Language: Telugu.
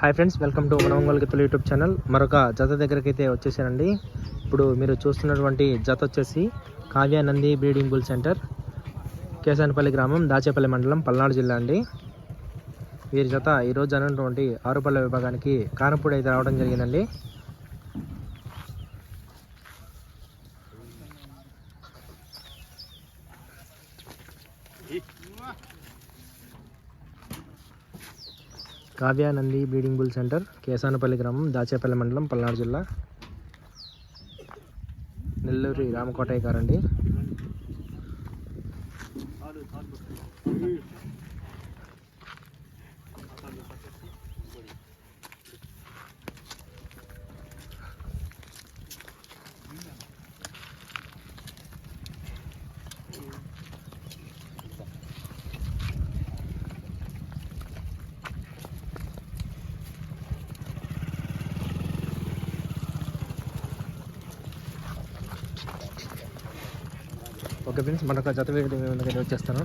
హాయ్ ఫ్రెండ్స్ వెల్కమ్ టు మన ఒంగోలు గిత్తలు యూట్యూబ్ ఛానల్. మరొక జత దగ్గరికి అయితే వచ్చేసానండి. ఇప్పుడు మీరు చూస్తున్నటువంటి జత వచ్చేసి Kavya Nandi breeding bull centre Kesanapalli గ్రామం దాచేపల్లి మండలం పల్నాడు జిల్లా అండి. వీరి జత ఈరోజు జరిగినటువంటి ఆరుపల్ల విభాగానికి కానపూడి అయితే రావడం జరిగిందండి. Kavyanandi breeding bull centre Kesanapalli గ్రామం దాచేపల్లి మండలం పల్నాడు జిల్లా. నెల్లూరి రామకోటయ్య గారండి. ఓకే ఫ్రెండ్స్ మనకు జత వేడి వచ్చేస్తాను.